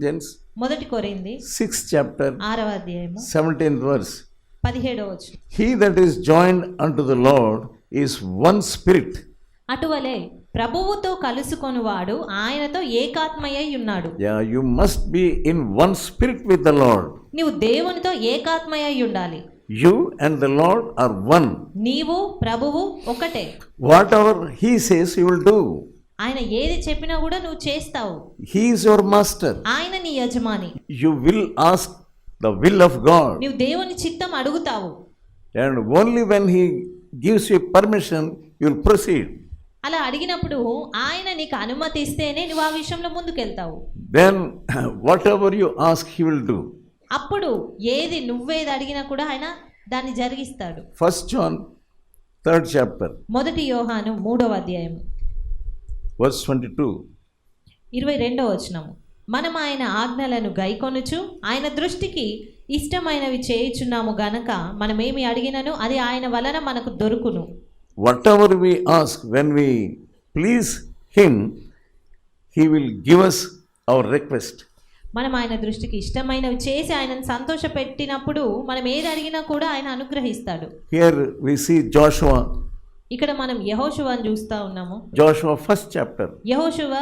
Corinthians మొదటి కొరింది six chapter ఆరవ అధ్యాయము సెవెంటీన్ వర్స్ పదిహేడవ he that is join unto the Lord is one spirit అటువలే ప్రభువుతో కలుసుకొని వాడు ఆయనతో ఏకాత్మయ్యై ఉన్నాడు. Yeah you must be in one spirit with the Lord నీవు దేవునితో ఏకాత్మయ్యై ఉండాలి. You and the Lord are one నీవు ప్రభువు ఒకటే. Whatever he says you'll will do ఆయన ఏది చెప్పినా కూడా నువ్వు చేస్తావు. హీస్ యువర్ మాస్టర్ ఆయన నీ యజమాని. You will ask the will of God నువ్వు దేవుని చిత్తం అడుగుతావు. And only when he gives you permission you will proceed అలా అడిగినప్పుడు ఆయన నీకు అనుమతి ఇస్తేనే నువ్వు ఆ విషయంలో ముందుకు వెళ్తావు then whatever you ask he will do అప్పుడు ఏది నువ్వేది అడిగినా కూడా ఆయన దాన్ని జరిగిస్తాడు. ఫస్ట్ జాన్ థర్డ్ చాప్టర్ మొదటి యోహాను మూడవ అధ్యాయం verse 22. ఇరవై రెండవ వచనము మనం ఆయన ఆజ్ఞలను గైకొనుచు ఆయన దృష్టికి ఇష్టమైనవి చేయుచున్నాము గనక మనమేమి అడిగినను అది ఆయన వలన మనకు దొరుకును Whatever we ask, when we please Him, He will give us our request. మనం ఆయన దృష్టికి ఇష్టమైనవి చేసి ఆయనను సంతోషపెట్టినప్పుడు మనం ఏది అడిగినా కూడా ఆయన అనుగ్రహిస్తాడు Here we see Joshua, ఇక్కడ మనం యహోశువాని చూస్తా ఉన్నాము. జోషువా ఫస్ట్ చాప్టర్ యహోశువ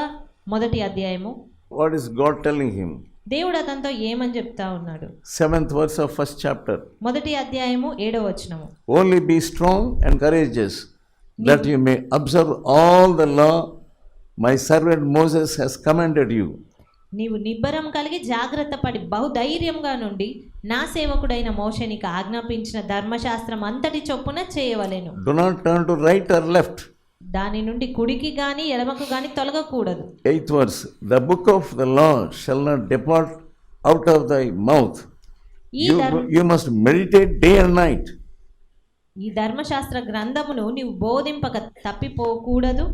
మొదటి అధ్యాయము. What is God telling him దేవుడు అతనితో ఏమని చెప్తా ఉన్నాడు? Seventh verse of first chapter మొదటి అధ్యాయము ఏడవ వచ్చినము only be strong and courageous that you may observe all the law my servant Moses has commanded you నీవు నిబ్బరం కలిగి జాగ్రత్త పడి బహుధైర్యంగా నుండి నా సేవకుడైన మోషే నీకు ఆజ్ఞాపించిన ధర్మశాస్త్రం అంతటి చొప్పున చేయవలెను Do not turn to right or left. దాని నుండి కుడికి గాని ఎడమకు గాని తొలగకూడదు Eighth verse The book of the law shall not depart out of thy mouth. ఈ You, ధర్మ you must meditate day and night. ఈ ధర్మశాస్త్ర గ్రంథమును నీవు బోధింపక తప్పిపోకూడదు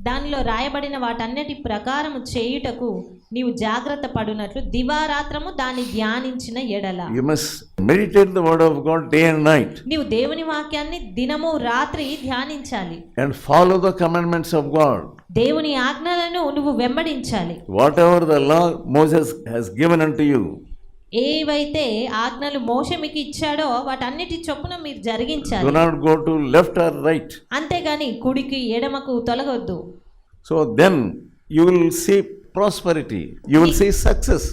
దానిలో రాయబడిన వాటన్నిటి ప్రకారం చేయుటకు నీవు జాగ్రత్త పడినట్లు దివారాత్రము దాన్ని ధ్యానించిన ఎడల. You must meditate the word of God day and night నీవు దేవుని వాక్యాన్ని దినము రాత్రి ధ్యానించాలి. And follow the commandments of God దేవుని ఆజ్ఞలను నువ్వు వెంబడించాలి. Whatever the law Moses has given to you ఏవైతే ఆజ్ఞలు మోషే మీకు ఇచ్చాడో వాటన్నిటి చొప్పున మీరు జరిగించాలి. Do go to left or right అంతే గాని కుడికి ఎడమకు తొలగొద్దు. So then you see see prosperity you see success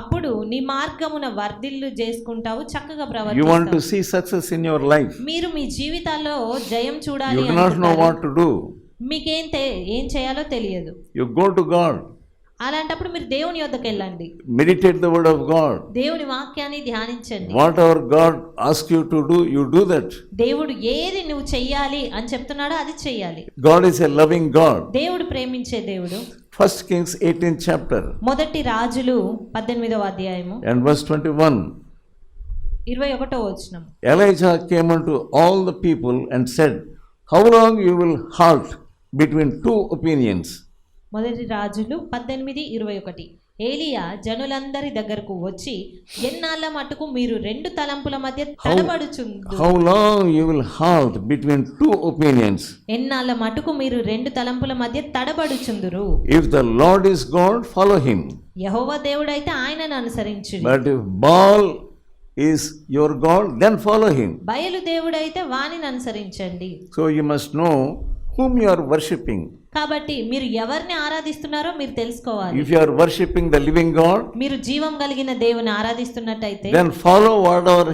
అప్పుడు నీ మార్గమున వర్ధిల్లు చేసుకుంటావు చక్కగా ప్రవర్తిస్తావు you want to see success in your life మీరు మీ జీవితాల్లో జయం చూడాలి you do not know what to do మీకేం ఏం చేయాలో తెలియదు. యు గో టు గాడ్ అలాంటప్పుడు మీరు దేవుని యొద్దకు వెళ్ళండి. Meditate the word of God దేవుని వాక్యాన్ని ధ్యానించండి. What our God ask you to do you do that దేవుడు ఏది నువ్వు చేయాలి అని చెప్తున్నాడో అది చేయాలి God is a loving God దేవుడు ప్రేమించే దేవుడు. ఫస్ట్ కింగ్స్ 18 చాప్టర్ మొదటి రాజులు 18వ అధ్యాయము. అండ్ వర్స్ 21 21వ వచనం. Elijah came to all the people and said how long you will halt between two opinions మొదటి రాజులు పద్దెనిమిది ఇరవై ఒకటి. ఏలియా జనులందరి దగ్గరకు వచ్చి ఎన్నాళ్ళ మటుకు మీరు రెండు తలంపుల మధ్య how long you will between two opinions ఎన్నాళ్ళ మటుకు మీరు రెండు తలంపుల మధ్య తడబడుచుందురు? If the Lord is God follow him దేవుడు అయితే ఆయనను అనుసరించు but if Baal is your God then follow him బయలు దేవుడైతే వాణిని అనుసరించండి. So you must know whom you worshipping కాబట్టి మీరు ఎవరిని ఆరాధిస్తున్నారో మీరు తెలుసుకోవాలి. If you worshipping the living God మీరు జీవం కలిగిన దేవుని ఆరాధిస్తున్నట్టయితే then follow what our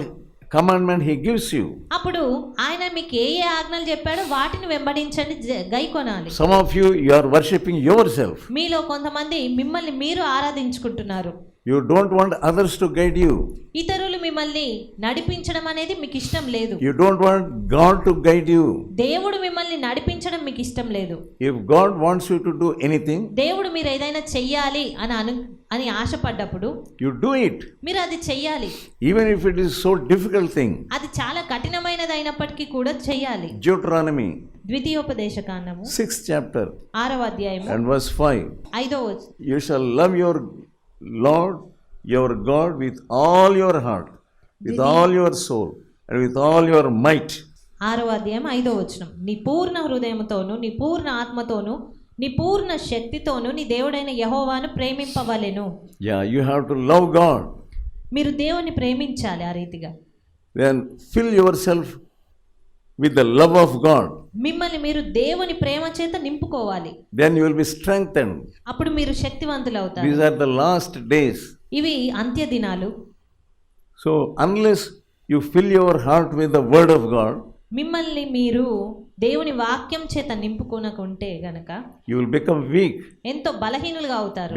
commandment he gives you అప్పుడు ఆయన మీకు ఏ ఏ ఆజ్ఞలు చెప్పాడో వాటిని వెంబడించండి గైకొనాలి some of you you are worshipping yourself మీలో కొంతమంది మిమ్మల్ని మీరు ఆరాధించుకుంటున్నారు. You don't want others to guide you. ఇతరులు మిమ్మల్ని నడిపించడం అనేది మీకు ఇష్టం లేదు You don't want God to guide you. దేవుడు మిమ్మల్ని నడిపించడం మీకు ఇష్టం లేదు If God wants you to do anything, దేవుడు మీరు ఏదైనా చెయ్యాలి అని అను అని ఆశపడ్డప్పుడు you do it. మీరు అది చెయ్యాలి Even if it is so difficult thing. అది చాలా కఠినమైనది అయినప్పటికీ కూడా చెయ్యాలి Deuteronomy, ద్వితీయోపదేశ కాండము 6th chapter ఆరవ అధ్యాయము and verse 5. ఐదో వచ- You shall love Lord your God with all your heart with all your soul and with all your might ఆరవ అధ్యాయం ఐదో వచనం. నీ పూర్ణ హృదయంతోను నీ పూర్ణ ఆత్మతోను నీ పూర్ణ శక్తితోను నీ దేవుడైన యహోవాను ప్రేమింపవలేను. Yeah you have to love God మీరు దేవుని ప్రేమించాలి ఆ రీతిగా. Then fill yourself with the love of God మిమ్మల్ని మీరు దేవుని ప్రేమ చేత నింపుకోవాలి. Then you will be strengthen అప్పుడు మీరు శక్తివంతులు అవుతారు these are the last days ఇవి అంత్య దినాలు. So unless you fill your heart with the word of God మిమ్మల్ని మీరు దేవుని వాక్యం చేత నింపుకోనకుంటే గనక యు విల్ బికమ్ వీక్ ఎంతో బలహీనులుగా అవుతారు.